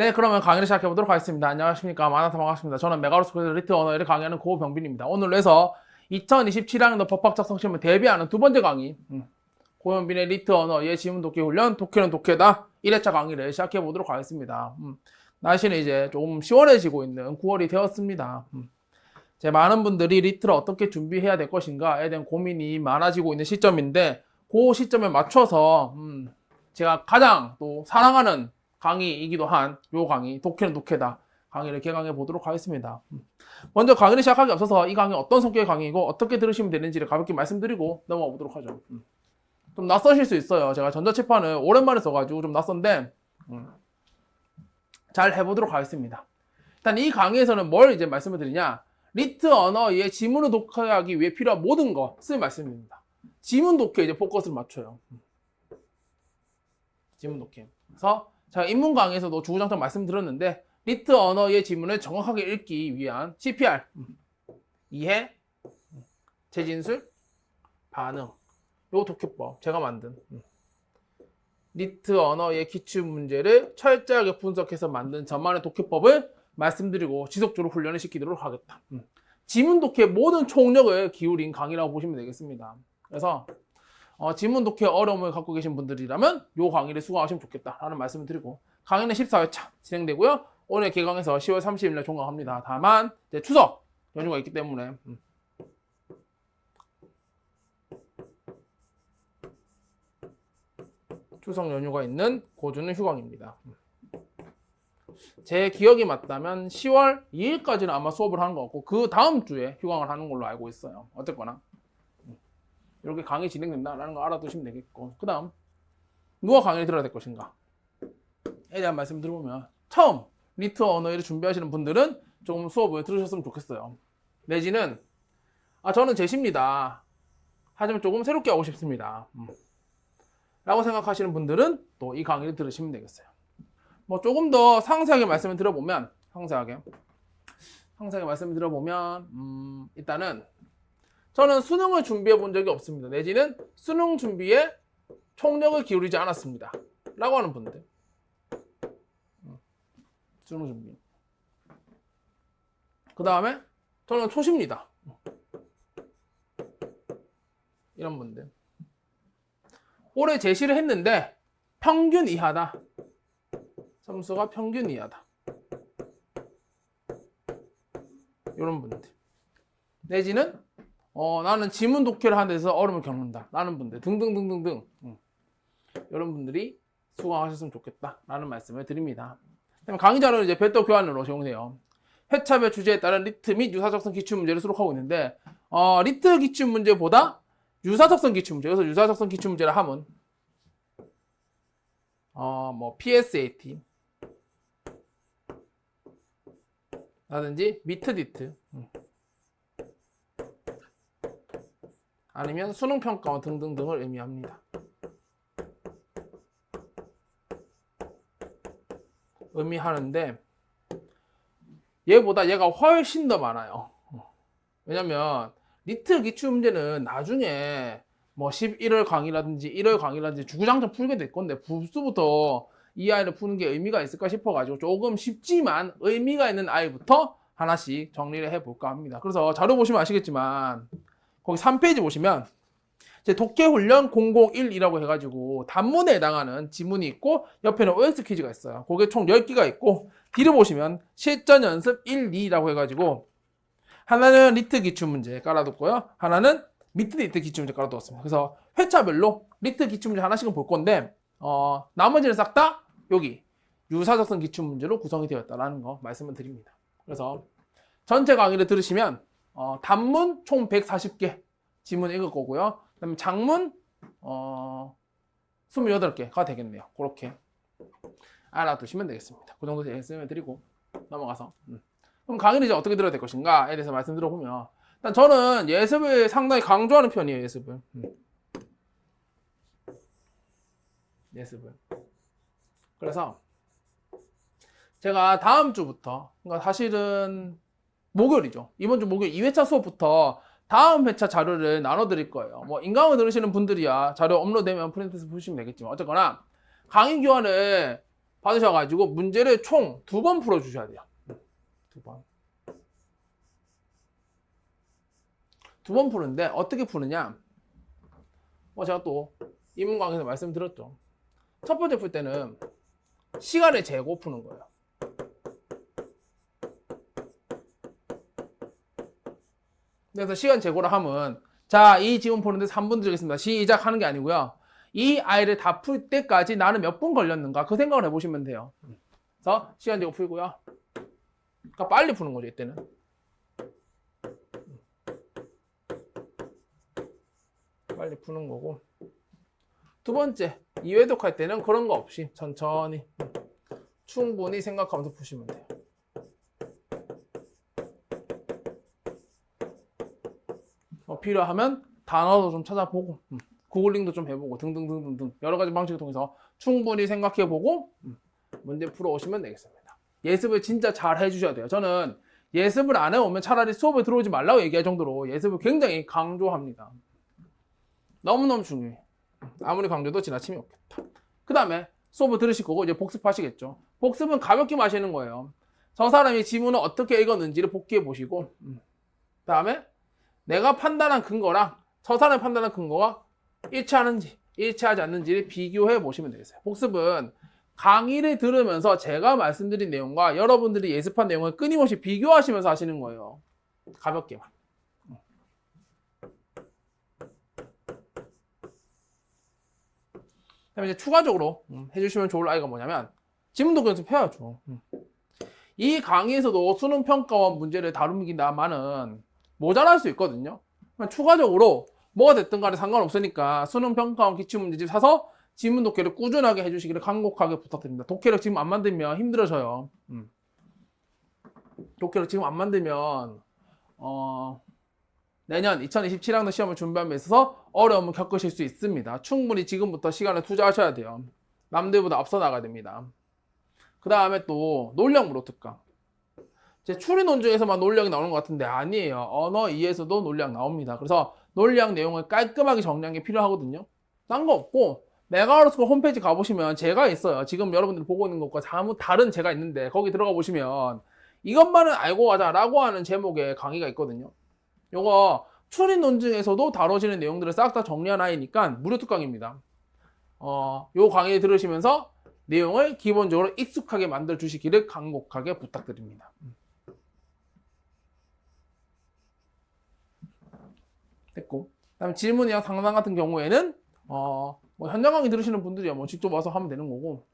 네, 그러면 강의를 시작해 보도록 하겠습니다. 안녕하십니까. 만나서 반갑습니다. 저는 메가로스 코드 리트 언어를 강의하는 고병빈입니다. 오늘로 해서 2027학년도 법학 작성 시험을 대비하는 두 번째 강의. 음, 고현빈의 리트 언어의 지문 독해 훈련, 독해는 독해다. 1회차 강의를 시작해 보도록 하겠습니다. 음, 날씨는 이제 조금 시원해지고 있는 9월이 되었습니다. 음, 제 많은 분들이 리트를 어떻게 준비해야 될 것인가에 대한 고민이 많아지고 있는 시점인데 그 시점에 맞춰서 음, 제가 가장 또 사랑하는 강의이기도 한 요 강의 독해는 독해다 강의를 개강해 보도록 하겠습니다. 음. 먼저 강의를 시작하기 앞서서 이 강의 어떤 성격의 강의이고 어떻게 들으시면 되는지를 가볍게 말씀드리고 넘어가 보도록 하죠. 음. 좀 낯서실 수 있어요. 제가 전자책판을 오랜만에 써가지고 좀 낯선데 음. 잘 해보도록 하겠습니다. 일단 이 강의에서는 뭘 이제 말씀을 드리냐 리트 언어의 지문을 독해하기 위해 필요한 모든 것을 말씀드립니다. 지문 독해 이제 포커스를 맞춰요. 음. 지문 독해. 그래서 제가 인문 강의에서도 주구장창 말씀드렸는데 리트 언어의 지문을 정확하게 읽기 위한 CPR 음. 이해, 음. 재진술, 반응 요 독해법 제가 만든 음. 리트 언어의 기출 문제를 철저하게 분석해서 만든 저만의 독해법을 말씀드리고 지속적으로 훈련을 시키도록 하겠다. 음. 지문 독해 모든 총력을 기울인 강의라고 보시면 되겠습니다. 그래서 어, 지문 독해 어려움을 갖고 계신 분들이라면 요 강의를 수강하시면 좋겠다라는 말씀을 드리고 강의는 14회차 진행되고요. 오늘 개강해서 10월 30일 날 종강합니다. 다만 이제 추석 연휴가 있기 때문에 음. 추석 연휴가 있는 고주는 휴강입니다. 음. 제 기억이 맞다면 10월 2일까지는 아마 수업을 하는 것 같고 그 다음 주에 휴강을 하는 걸로 알고 있어요. 어쨌거나 음. 이렇게 강의 진행된다라는 거 알아두시면 되겠고 그 다음 누가 강의를 들어야 될 것인가 에 대한 말씀 들어보면 처음 리트 언어를 준비하시는 분들은 조금 수업을 들으셨으면 좋겠어요. 내지는 아 저는 제시입니다. 하지만 조금 새롭게 하고 싶습니다. 음. 라고 생각하시는 분들은 또 이 강의를 들으시면 되겠어요. 뭐 조금 더 상세하게 말씀을 들어보면 상세하게 상세하게 말씀을 들어보면 음, 일단은 저는 수능을 준비해 본 적이 없습니다. 내지는 수능 준비에 총력을 기울이지 않았습니다. 라고 하는 분들 음, 수능 준비 그 다음에 저는 초시입니다. 이런 분들 올해 제시를 했는데 평균 이하다. 점수가 평균 이하다. 이런 분들. 내지는 어, 나는 지문 독해를 하는 데서 어려움을 겪는다. 라는 분들 등등등등등. 음. 이런 분들이 수강하셨으면 좋겠다 라는 말씀을 드립니다. 강의 자료는 이제 별도 교환으로 제공돼요. 회차별 주제에 따른 리트 및 유사적성 기출 문제를 수록하고 있는데 어, 리트 기출 문제보다 유사적성 기출 문제. 그래서 유사적성 기출 문제를 하면 어, 뭐 PSAT 라든지 미트디트 음. 아니면 수능 평가원 등등등을 의미합니다. 의미하는데 얘보다 얘가 훨씬 더 많아요. 왜냐면 리트 기출 문제는 나중에 뭐 11월 강의라든지 1월 강의라든지 주구장창 풀게 될 건데 부수부터 이 아이를 푸는 게 의미가 있을까 싶어가지고 조금 쉽지만 의미가 있는 아이부터 하나씩 정리를 해볼까 합니다. 그래서 자료 보시면 아시겠지만 거기 3페이지 보시면 이제 독해훈련 001이라고 해가지고 단문에 해당하는 지문이 있고 옆에는 OS 퀴즈가 있어요. 그게 총 10개가 있고 뒤를 보시면 실전 연습 1, 2라고 해가지고 하나는 리트 기출 문제 깔아뒀고요. 하나는 미트 리트 기출 문제 깔아뒀습니다. 그래서 회차별로 리트 기출 문제 하나씩은 볼 건데 어, 나머지는 싹 다 여기 유사적성 기출 문제로 구성이 되었다라는 거 말씀을 드립니다. 그래서 전체 강의를 들으시면 어, 단문 총 140개 지문 읽을 거고요. 그다음에 장문 어, 28개가 되겠네요. 그렇게 알아두시면 되겠습니다. 그 정도 말씀을 드리고 넘어가서 음. 그럼 강의를 이제 어떻게 들어야 될 것인가에 대해서 말씀 들어보면 일단 저는 예습을 상당히 강조하는 편이에요. 예습을 음. 예습을 그래서 제가 다음 주부터 그러니까 사실은 목요일이죠. 이번 주 목요일 2회차 수업부터 다음 회차 자료를 나눠드릴 거예요. 뭐 인강을 들으시는 분들이야 자료 업로드되면 프린트해서 보시면 되겠지만 어쨌거나 강의 교환을 받으셔가지고 문제를 총 두 번 풀어주셔야 돼요. 두 번. 두 번 푸는데 어떻게 푸느냐? 뭐 제가 또 이문 강의에서 말씀드렸죠. 첫 번째 풀 때는 시간을 재고 푸는 거예요. 그래서 시간 재고를 하면 자, 이 지문 푸는데 3분 드리겠습니다. 시작 하는 게 아니고요. 이 아이를 다 풀 때까지 나는 몇 분 걸렸는가 그 생각을 해보시면 돼요. 그래서 시간 재고 풀고요. 그러니까 빨리 푸는 거죠, 이때는. 빨리 푸는 거고. 두 번째, 이회독할 때는 그런 거 없이 천천히 충분히 생각하면서 푸시면 돼요. 어, 필요하면 단어도 좀 찾아보고 음, 구글링도 좀 해보고 등등등등등 여러 가지 방식을 통해서 충분히 생각해보고 음, 문제 풀어 오시면 되겠습니다. 예습을 진짜 잘 해주셔야 돼요. 저는 예습을 안 해오면 차라리 수업에 들어오지 말라고 얘기할 정도로 예습을 굉장히 강조합니다. 너무너무 중요해. 아무리 강조도 지나침이 없겠다. 그 다음에 수업을 들으실 거고 이제 복습하시겠죠. 복습은 가볍게 마시는 거예요. 저 사람이 지문을 어떻게 읽었는지를 복기해 보시고 음. 그 다음에 내가 판단한 근거랑 저 사람이 판단한 근거가 일치하는지 일치하지 않는지를 비교해 보시면 되겠어요. 복습은 강의를 들으면서 제가 말씀드린 내용과 여러분들이 예습한 내용을 끊임없이 비교하시면서 하시는 거예요. 가볍게만. 그다음에 이제 추가적으로 음, 해주시면 좋을 아이가 뭐냐면 지문도 연습해야죠. 음. 이 강의에서도 수능 평가원 문제를 다룹니다만은 모자랄 수 있거든요. 추가적으로 뭐가 됐든 간에 상관없으니까 수능 평가원 기출 문제집 사서 지문 독해를 꾸준하게 해주시기를 간곡하게 부탁드립니다. 독해력 지금 안 만들면 힘들어져요. 음. 독해력 지금 안 만들면 어, 내년 2027학년 시험을 준비함에 있어서 어려움을 겪으실 수 있습니다. 충분히 지금부터 시간을 투자하셔야 돼요. 남들보다 앞서 나가야 됩니다. 그 다음에 또 논량 무로 특강. 제 추리 논중에서만 논량이 나오는 것 같은데 아니에요. 언어 2에서도 논량 나옵니다. 그래서 논량 내용을 깔끔하게 정리한 게 필요하거든요. 딴 거 없고 메가로스쿨 홈페이지 가보시면 제가 있어요. 지금 여러분들이 보고 있는 것과 사뭇 다른 제가 있는데 거기 들어가 보시면 이것만은 알고 가자라고 하는 제목의 강의가 있거든요. 요거 추리 논증에서도 다뤄지는 내용들을 싹 다 정리한 아이니까 무료 특강입니다. 어, 요 강의 들으시면서 내용을 기본적으로 익숙하게 만들어 주시기를 간곡하게 부탁드립니다. 됐고. 그다음에 질문이랑 상담 같은 경우에는 어, 뭐 현장 강의 들으시는 분들이야 뭐 직접 와서 하면 되는 거고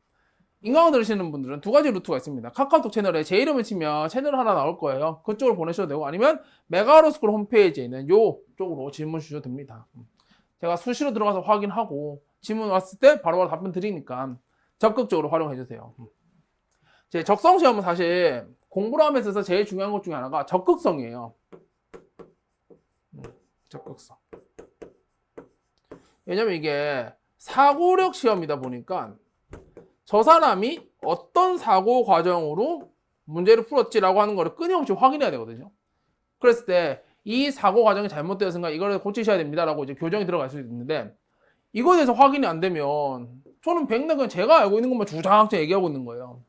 인강을 들으시는 분들은 두 가지 루트가 있습니다. 카카오톡 채널에 제 이름을 치면 채널 하나 나올 거예요. 그쪽으로 보내셔도 되고 아니면 메가로스쿨 홈페이지에 있는 요 쪽으로 질문 주셔도 됩니다. 제가 수시로 들어가서 확인하고 질문 왔을 때 바로바로 답변 드리니까 적극적으로 활용해 주세요. 제 적성 시험은 사실 공부를 하면서 제일 중요한 것 중에 하나가 적극성이에요. 음, 적극성. 왜냐면 이게 사고력 시험이다 보니까 저 사람이 어떤 사고 과정으로 문제를 풀었지라고 하는 거를 끊임없이 확인해야 되거든요. 그랬을 때 이 사고 과정이 잘못되었으니까 이거를 고치셔야 됩니다라고 이제 교정이 들어갈 수 있는데 이거에 대해서 확인이 안 되면 저는 백날 그냥 제가 알고 있는 것만 주장창 얘기하고 있는 거예요.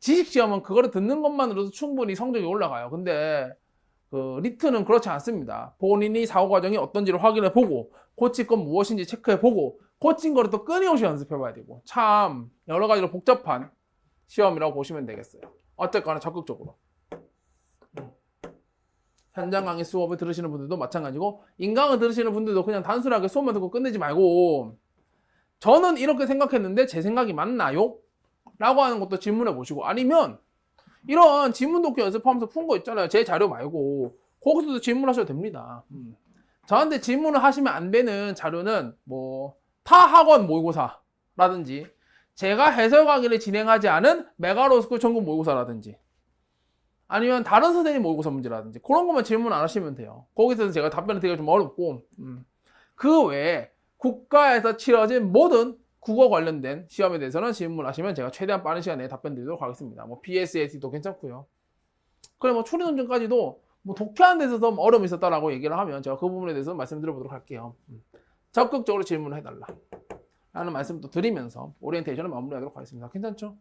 지식 시험은 그거를 듣는 것만으로도 충분히 성적이 올라가요. 근데 그 리트는 그렇지 않습니다. 본인이 사고 과정이 어떤지를 확인해 보고 고칠 건 무엇인지 체크해 보고 고친 거를 또 끊임없이 연습해 봐야 되고 참 여러 가지로 복잡한 시험이라고 보시면 되겠어요. 어쨌거나 적극적으로. 현장 강의 수업을 들으시는 분들도 마찬가지고 인강을 들으시는 분들도 그냥 단순하게 수업만 듣고 끝내지 말고 저는 이렇게 생각했는데 제 생각이 맞나요? 라고 하는 것도 질문해 보시고 아니면 이런 질문 독해 연습하면서 푼 거 있잖아요. 제 자료 말고 거기서도 질문하셔도 됩니다. 음. 저한테 질문을 하시면 안 되는 자료는 뭐 타 학원 모의고사라든지 제가 해설 강의를 진행하지 않은 메가로스쿨 전국 모의고사라든지 아니면 다른 선생님 모의고사 문제라든지 그런 것만 질문 안 하시면 돼요. 거기서는 제가 답변을 드리기가 좀 어렵고 음. 그 외에 국가에서 치러진 모든 국어 관련된 시험에 대해서는 질문하시면 제가 최대한 빠른 시간 내에 답변 드리도록 하겠습니다. 뭐 BSAT도 괜찮고요. 그래 뭐 추리 논증까지도 뭐 독해하는 데 있어서 좀 어려움이 있었다라고 얘기를 하면 제가 그 부분에 대해서 말씀드려 보도록 할게요. 음. 적극적으로 질문을 해달라. 라는 말씀도 드리면서 오리엔테이션을 마무리하도록 하겠습니다. 괜찮죠?